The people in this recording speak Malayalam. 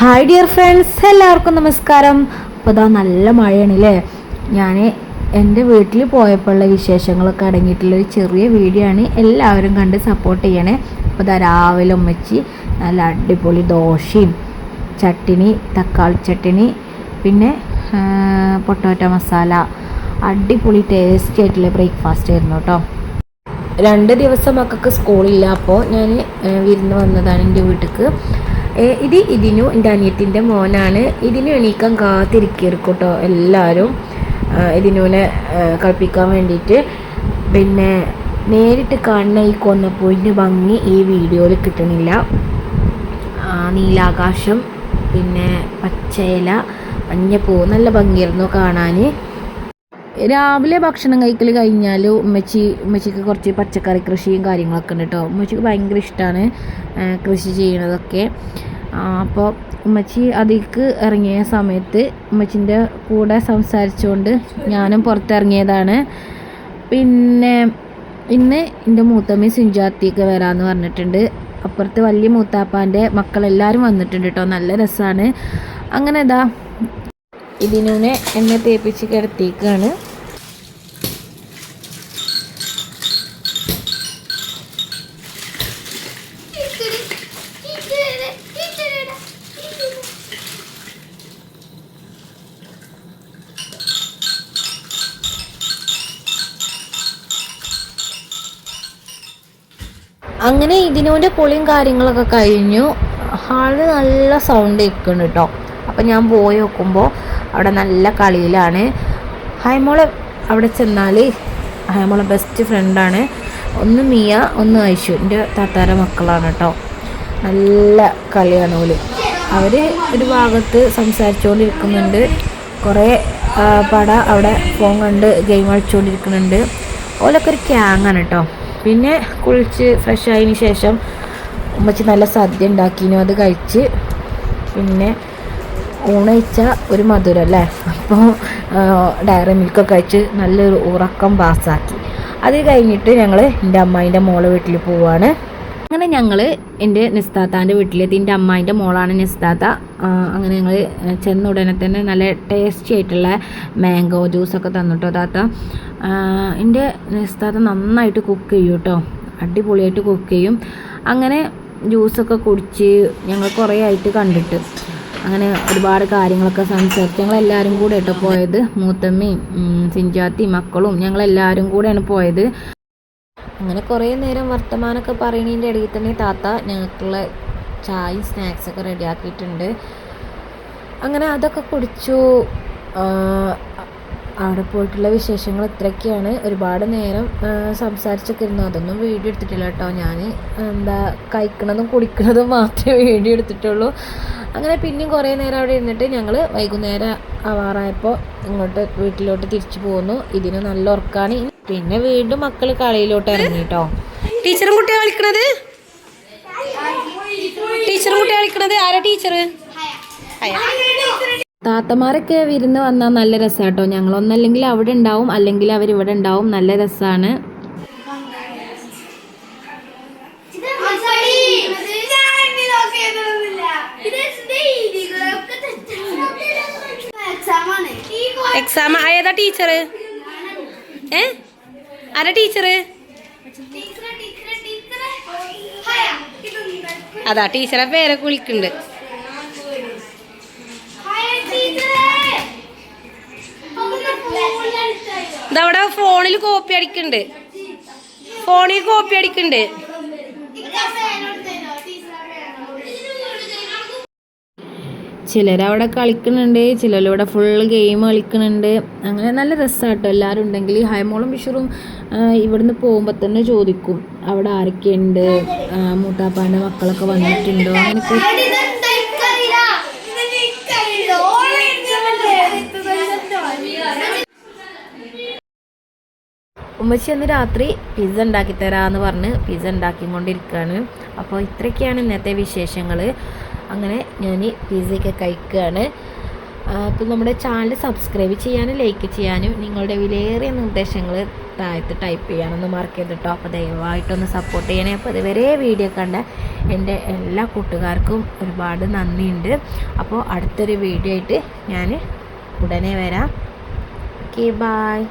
ഹായ് ഡിയർ ഫ്രണ്ട്സ് എല്ലാവർക്കും നമസ്കാരം. അപ്പോൾ ഇതാ നല്ല മഴയാണ് അല്ലേ ഞാൻ എന്റെ വീട്ടിൽ പോയപ്പോഴുള്ള വിശേഷങ്ങളൊക്കെ അടങ്ങിയിട്ടുള്ള ഒരു ചെറിയ വീഡിയോ ആണ് എല്ലാവരും കണ്ട് സപ്പോർട്ട് ചെയ്യണേ. അപ്പോൾ ഇതാ രാവിലെ ഉമ്മച്ചി നല്ല അടിപൊളി ദോശയും ചട്ടിനി തക്കാളി ചട്ടിനി പിന്നെ പൊട്ടോറ്റ മസാല. അടിപൊളി ടേസ്റ്റി ആയിട്ടുള്ള ബ്രേക്ക്ഫാസ്റ്റ് ആയിരുന്നു കേട്ടോ രണ്ട് ദിവസം മക്കൾക്ക് സ്കൂളില്ല അപ്പോൾ ഞാൻ വിരുന്ന് വന്നതാണ് എന്റെ വീട്ടിലേക്ക് ഇത് ഇതിനു എന്റെ അനിയത്തിന്റെ മോനാണ്. ഇതിനു എണീക്കാൻ കാത്തിരിക്കും കേട്ടോ എല്ലാവരും ഇതിനൂനെ കളിപ്പിക്കാൻ വേണ്ടിയിട്ട്. പിന്നെ നേരിട്ട് കാണുന്ന ഈ കൊന്നപ്പോയിന്റെ ഭംഗി ഈ വീഡിയോയിൽ കിട്ടണില്ല. നീലാകാശം പിന്നെ പച്ചയില മഞ്ഞപ്പൂ നല്ല ഭംഗിയായിരുന്നു കാണാൻ. രാവിലെ ഭക്ഷണം കഴിക്കൽ കഴിഞ്ഞാൽ ഉമ്മച്ചി ഉമ്മച്ചിക്ക് കുറച്ച് പച്ചക്കറി കൃഷിയും കാര്യങ്ങളൊക്കെ ഉണ്ട് കേട്ടോ ഉമ്മച്ചിക്ക് ഭയങ്കര ഇഷ്ടമാണ് കൃഷി ചെയ്യണതൊക്കെ അപ്പോൾ ഉമ്മച്ചി അതിലേക്ക് ഇറങ്ങിയ സമയത്ത് ഉമ്മച്ചിന്റെ കൂടെ സംസാരിച്ചുകൊണ്ട് ഞാനും പുറത്തിറങ്ങിയതാണ്. പിന്നെ ഇന്ന് എന്റെ മൂത്തമ്മയും സുജാത്തിയൊക്കെ വരാമെന്ന് പറഞ്ഞിട്ടുണ്ട്. അപ്പുറത്ത് വലിയ മൂത്താപ്പാന്റെ മക്കളെല്ലാവരും വന്നിട്ടുണ്ട് കേട്ടോ നല്ല രസമാണ് അങ്ങനെ ഇതാ ഇതിനെ എന്നെ തേപ്പിച്ച് കിടത്തിയേക്കാണ്. അങ്ങനെ ഇതിനോന്റെ കുളിയും കാര്യങ്ങളൊക്കെ കഴിഞ്ഞു. ഹാളിൽ നല്ല സൗണ്ട് കേൾക്കുന്നു കേട്ടോ അപ്പം ഞാൻ പോയി നോക്കുമ്പോൾ അവിടെ നല്ല കളിയിലാണ്. ഹൈമോളെ അവിടെ ചെന്നാൽ ഹൈമോളെ ബെസ്റ്റ് ഫ്രണ്ടാണ് ഒന്ന് മിയ ഒന്ന് ഐഷു എന്റെ താത്താര മക്കളാണ് കേട്ടോ നല്ല കളിയാണ് ഓൽ. അവർ ഒരു ഭാഗത്ത് സംസാരിച്ചുകൊണ്ടിരിക്കുന്നുണ്ട് കുറേ പട അവിടെ ഫോൺ കണ്ട് ഗെയിം കളിച്ചുകൊണ്ടിരിക്കുന്നുണ്ട് ഓലൊക്കെ ഒരു ക്യാങ്ങാണ് കേട്ടോ പിന്നെ കുളിച്ച് ഫ്രഷ് ആയതിന് ശേഷം ഉമ്മച്ചി നല്ല സദ്യ ഉണ്ടാക്കിനു അത് കഴിച്ച് പിന്നെ ഊണയിച്ച ഒരു മധുരം അല്ലേ? അപ്പോൾ ഡയറി മിൽക്കൊക്കെ കഴിച്ച് നല്ലൊരു ഉറക്കം പാസ്സാക്കി അത് കഴിഞ്ഞിട്ട് ഞങ്ങൾ എന്റെ അമ്മായിന്റെ മോളെ വീട്ടിൽ പോവാണ്. അങ്ങനെ ഞങ്ങൾ എന്റെ നിസ്താത്താന്റെ വീട്ടിലെത്തി. എന്റെ അമ്മായിന്റെ മോളാണ് നിസ്താത്ത. അങ്ങനെ ഞങ്ങൾ ചെന്ന ഉടനെ തന്നെ നല്ല ടേസ്റ്റി ആയിട്ടുള്ള മാംഗോ ജ്യൂസൊക്കെ തന്നിട്ടോ താത്ത. എന്റെ നിസ്താത്ത നന്നായിട്ട് കുക്ക് ചെയ്യും കേട്ടോ. അടിപൊളിയായിട്ട് കുക്ക് ചെയ്യും. അങ്ങനെ ജ്യൂസൊക്കെ കുടിച്ച് ഞങ്ങൾ കുറേ ആയിട്ട് കണ്ടിട്ട് അങ്ങനെ ഒരുപാട് കാര്യങ്ങളൊക്കെ സംസാരിച്ച് ഞങ്ങളെല്ലാവരും കൂടെ കേട്ടോ പോയത്. മൂത്തമ്മയും സിഞ്ചാത്തി മക്കളും ഞങ്ങളെല്ലാവരും കൂടെയാണ് പോയത്. അങ്ങനെ കുറേ നേരം വർത്തമാനമൊക്കെ പറയണതിന്റെ ഇടയിൽ തന്നെ താത്ത ഞങ്ങൾക്കുള്ള ചായയും സ്നാക്സൊക്കെ റെഡിയാക്കിയിട്ടുണ്ട്. അങ്ങനെ അതൊക്കെ കുടിച്ചു. അവിടെ പോയിട്ടുള്ള വിശേഷങ്ങൾ ഇത്രയൊക്കെയാണ്. ഒരുപാട് നേരം സംസാരിച്ചൊക്കെ ഇരുന്നു. അതൊന്നും വീഡിയോ എടുത്തിട്ടില്ല കേട്ടോ. ഞാൻ എന്താ കഴിക്കണതും കുടിക്കണതും മാത്രമേ വീഡിയോ എടുത്തിട്ടുള്ളൂ. അങ്ങനെ പിന്നെയും കുറേ നേരം അവിടെ ഇരുന്നിട്ട് ഞങ്ങൾ വൈകുന്നേരം ആവാറായപ്പോൾ ഇങ്ങോട്ട് വീട്ടിലോട്ട് തിരിച്ചു പോകുന്നു ഇതിന് നല്ല ഉറക്കാണ്. പിന്നെ വീണ്ടും മക്കൾ കളിയിലോട്ട് ഇറങ്ങി കേട്ടോ ടീച്ചറും കുട്ടിയെ കളിക്കണത്? ടീച്ചറും കുട്ടിയെ കളിക്കണത്? ആരാ ടീച്ചർ താത്തമാരൊക്കെ വിരുന്ന് വന്നാൽ നല്ല രസം കേട്ടോ ഞങ്ങളൊന്നല്ലെങ്കിൽ അവിടെ ഉണ്ടാവും അല്ലെങ്കിൽ അവരിവിടെ ഉണ്ടാവും. നല്ല രസമാണ് എക്സാം ഏതാ ടീച്ചർ ഏ? ആരാ ടീച്ചർ അതാ ടീച്ചറെ പേരൊക്കെ വിളിക്കുന്നുണ്ട് ഇതവിടെ ഫോണിൽ കോപ്പി അടിക്കുന്നുണ്ട് ഫോണിൽ കോപ്പി അടിക്കുന്നുണ്ട് ചിലരവിടെ കളിക്കുന്നുണ്ട് ചിലരിവിടെ ഫുൾ ഗെയിം കളിക്കുന്നുണ്ട്. അങ്ങനെ നല്ല രസമാട്ടോ എല്ലാവരും ഉണ്ടെങ്കിൽ ഹൈമോളും ബിഷറും ഇവിടുന്ന് പോകുമ്പോൾ തന്നെ ചോദിക്കും അവിടെ ആരൊക്കെയുണ്ട്? മൂത്താപ്പാന്റെ മക്കളൊക്കെ വന്നിട്ടുണ്ടോ? അങ്ങനെയൊക്കെ. ഉമ്മച്ചി അന്ന് രാത്രി പിസ്സ ഉണ്ടാക്കി തരാമെന്ന് പറഞ്ഞ് പിസ്സ ഉണ്ടാക്കിക്കൊണ്ടിരിക്കുകയാണ് അപ്പോൾ ഇത്രയൊക്കെയാണ് ഇന്നത്തെ വിശേഷങ്ങൾ അങ്ങനെ ഞാൻ പിസയൊക്കെ കഴിക്കുകയാണ് അപ്പോൾ നമ്മുടെ ചാനൽ സബ്സ്ക്രൈബ് ചെയ്യാനും ലൈക്ക് ചെയ്യാനും നിങ്ങളുടെ വിലയേറിയ നിർദ്ദേശങ്ങൾ താഴത്ത് ടൈപ്പ് ചെയ്യാനൊന്നും മറക്കരുത് കേട്ടോ അപ്പോൾ ദയവായിട്ടൊന്ന് സപ്പോർട്ട് ചെയ്യണേ. അപ്പോൾ ഇതുവരെ വീഡിയോ കണ്ട എന്റെ എല്ലാ കൂട്ടുകാർക്കും ഒരുപാട് നന്ദിയുണ്ട്. അപ്പോൾ അടുത്തൊരു വീഡിയോ ആയിട്ട് ഞാൻ ഉടനെ വരാം. Okay bye